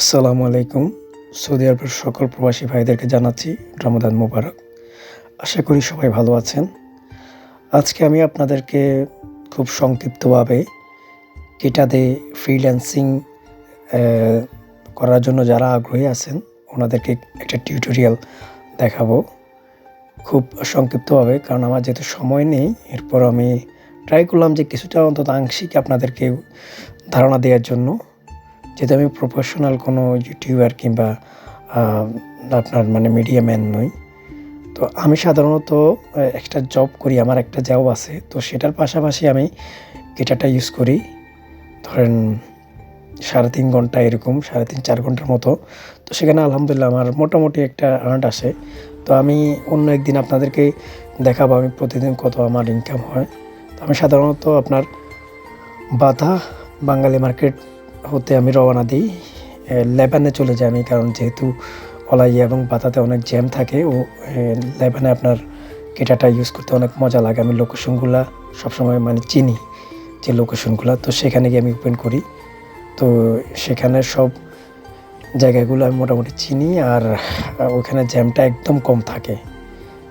আসসালামু আলাইকুম। সৌদি আরবের সকল প্রবাসী ভাইদেরকে জানাচ্ছি রমাদান মুবারক। আশা করি সবাই ভালো আছেন। আজকে আমি আপনাদেরকে খুব সংক্ষিপ্তভাবে কেটাদে ফ্রিল্যান্সিং করার জন্য যারা আগ্রহী আছেন, ওনাদেরকে একটা টিউটোরিয়াল দেখাবো। খুব সংক্ষিপ্তভাবে, কারণ আমার যেহেতু সময় নেই, এরপর আমি ট্রাই করলাম যে কিছুটা অন্তত আংশিক আপনাদেরকে ধারণা দেওয়ার জন্য। যেহেতু আমি প্রফেশনাল কোনো ইউটিউবার কিংবা আপনার মানে মিডিয়া ম্যান নই, তো আমি সাধারণত একটা জব করি, আমার একটা জব আছে, তো সেটার পাশাপাশি আমি গিটারটা ইউজ করি, ধরেন সাড়ে তিন ঘণ্টা এরকম, সাড়ে তিন চার ঘণ্টার মতো, তো সেখানে আলহামদুলিল্লাহ আমার মোটামুটি একটা আর্ট আসে, তো আমি অন্য একদিন আপনাদেরকে দেখাবো, আমি প্রতিদিন কত আমার ইনকাম হয়, তো আমি সাধারণত আপনার বাধা বাঙালি মার্কেট হতে আমি রওনা দিই। লেবানে চলে যাই আমি, কারণ যেহেতু অলাইয়া এবং পাতাতে অনেক জ্যাম থাকে, ও লেবানে আপনার কেটাটা ইউজ করতে অনেক মজা লাগে। আমি লোকেশনগুলা সবসময় মানে চিনি, যে লোকেশনগুলো। তো সেখানে গিয়ে আমি ওপেন করি। তো সেখানে সব জায়গাগুলো আমি মোটামুটি চিনি, আর ওখানে জ্যামটা একদম কম থাকে।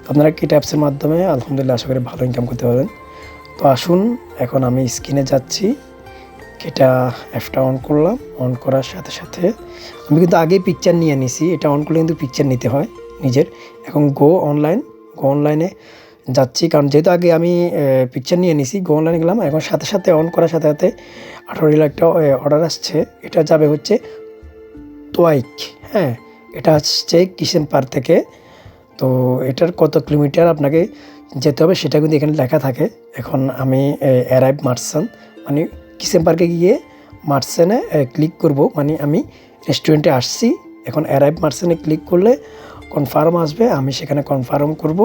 আপনারা কেট অ্যাপসের মাধ্যমে, আলহামদুলিল্লাহ, আশা করি ভালো ইনকাম করতে পারবেন। তো আসুন, এখন আমি স্ক্রিনে যাচ্ছি। এটা অ্যাপটা অন করলাম অন করার সাথে সাথে আমি কিন্তু আগেই পিকচার নিয়ে নিছি। এটা অন করলে কিন্তু পিকচার নিতে হয় নিজের। এখন গো অনলাইন গো অনলাইনে যাচ্ছি, কারণ যেহেতু আগে আমি পিকচার নিয়ে নিছি গো অনলাইনে গেলাম। এখন সাথে সাথে অন করার সাথে সাথে আঠারো একটা অর্ডার আসছে। এটা যাবে হচ্ছে তোয়াইক হ্যাঁ এটা হচ্ছে কিষেন পার থেকে। তো এটার কত কিলোমিটার আপনাকে যেতে হবে সেটা কিন্তু এখানে লেখা থাকে। এখন আমি অ্যারাইভ মার্সান মানে কিসেম পার্কে গিয়ে মার্সেনে ক্লিক করব। মানে আমি রেস্টুরেন্টে আসছি। এখন অ্যারাইভ মার্সেনে ক্লিক করলে কনফার্ম আসবে, আমি সেখানে কনফার্ম করব।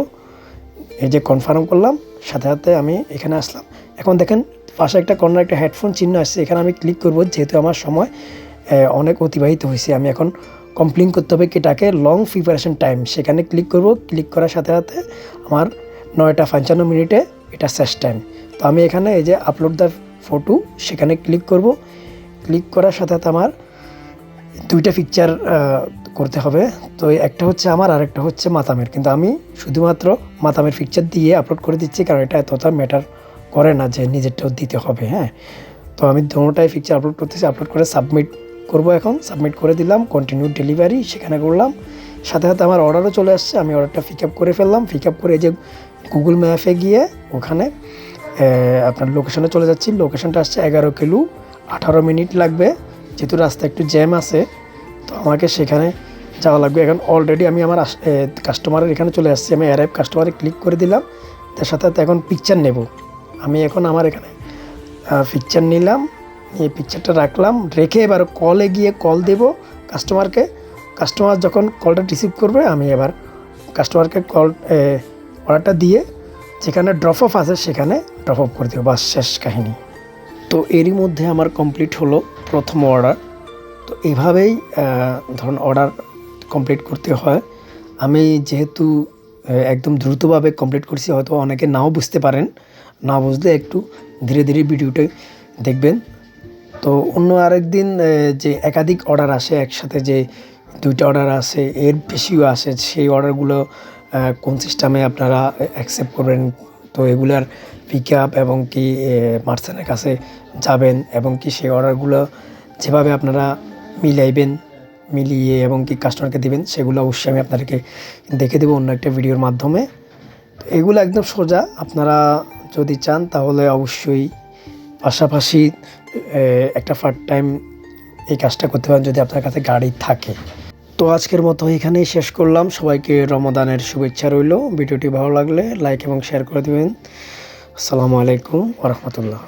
এই যে কনফার্ম করলাম, সাথে সাথে আমি এখানে আসলাম। এখন দেখেন, পাশে একটা কর্নার একটা হেডফোন চিহ্ন আসছে এখানে আমি ক্লিক করব, যেহেতু আমার সময় অনেক অতিবাহিত হয়েছে। আমি এখন কমপ্লেন করতে হবে কি এটাকে লং প্রিপারেশন টাইম সেখানে ক্লিক করব ক্লিক করার সাথে সাথে আমার নয়টা পঞ্চান্ন মিনিটে এটা শেষ টাইম তো আমি এখানে এই যে আপলোড দ্য ফটো, সেখানে ক্লিক করব। ক্লিক করার সাথে সাথে আমার দুইটা পিকচার করতে হবে। তো একটা হচ্ছে আমার, আর একটা হচ্ছে মাতামের। কিন্তু আমি শুধুমাত্র মাতামের পিকচার দিয়ে আপলোড করে দিচ্ছি, কারণ এটা এতটা ম্যাটার করে না যে নিজেরটাও দিতে হবে হ্যাঁ? তো আমি দুটোটাই পিকচার আপলোড করতেছি আপলোড করে সাবমিট করব এখন। সাবমিট করে দিলাম কন্টিনিউ ডেলিভারি সেখানে করলাম। সাথে সাথে আমার অর্ডারও চলে আসছে, আমি অর্ডারটা পিক আপ করে ফেললাম। পিক আপ করে যে গুগল ম্যাপে গিয়ে ওখানে আপনার লোকেশনে চলে যাচ্ছি। লোকেশনটা আসছে এগারো কিলো, আঠারো মিনিট লাগবে। যেহেতু রাস্তা একটু জ্যাম আছে, তো আমাকে সেখানে যাওয়া লাগবে। এখন অলরেডি আমি আমার কাস্টমারের এখানে চলে আসছি। আমি অ্যারাইভ কাস্টমারে ক্লিক করে দিলাম। তার সাথে এখন পিকচার নেব। আমি এখন আমার এখানে পিকচার নিলাম। এই পিকচারটা রাখলাম। রেখে এবার কলে গিয়ে কল দেব কাস্টমারকে কাস্টমার যখন কলটা রিসিভ করবে, আমি এবার কাস্টমারকে কল অর্ডারটা দিয়ে যেখানে ড্রপ অফ আছে, সেখানে ড্রপ অফ করে দেবো বাস শেষ কাহিনী। তো এরই মধ্যে আমার কমপ্লিট হলো প্রথম অর্ডার তো এভাবেই ধরুন অর্ডার কমপ্লিট করতে হয়। আমি যেহেতু একদম দ্রুতভাবে কমপ্লিট করছি, হয়তো অনেকে নাও বুঝতে পারেন। না বুঝলে একটু ধীরে ধীরে ভিডিওটা দেখবেন। তো অন্য আরেকদিন যে একাধিক অর্ডার আসে, একসাথে যে দুইটা অর্ডার আসে, এর বেশিও আসে, সেই অর্ডারগুলো কোন সিস্টেমে আপনারা অ্যাকসেপ্ট করবেন? তো এগুলার পিক আপ এবং কি মার্সেনের কাছে যাবেন এবং কি সেই অর্ডারগুলো যেভাবে আপনারা মিলাইবেন, মিলিয়ে এবং কি কাস্টমারকে দিবেন, সেগুলো অবশ্যই আমি আপনাদেরকে দেখে দেবো অন্য একটা ভিডিওর মাধ্যমে। তো এগুলো একদম সোজা, আপনারা যদি চান তাহলে অবশ্যই পাশাপাশি একটা পার্ট টাইম এই কাজটা করতে পারেন যদি আপনার কাছে গাড়ি থাকে। তো আজকের মতো এখানেই শেষ করলাম। সবাইকে রমদানের শুভেচ্ছা রইল। ভিডিওটি ভালো লাগলে লাইক এবং শেয়ার করে দেবেন। আসসালামু আলাইকুম ওরহমতুল্লাহ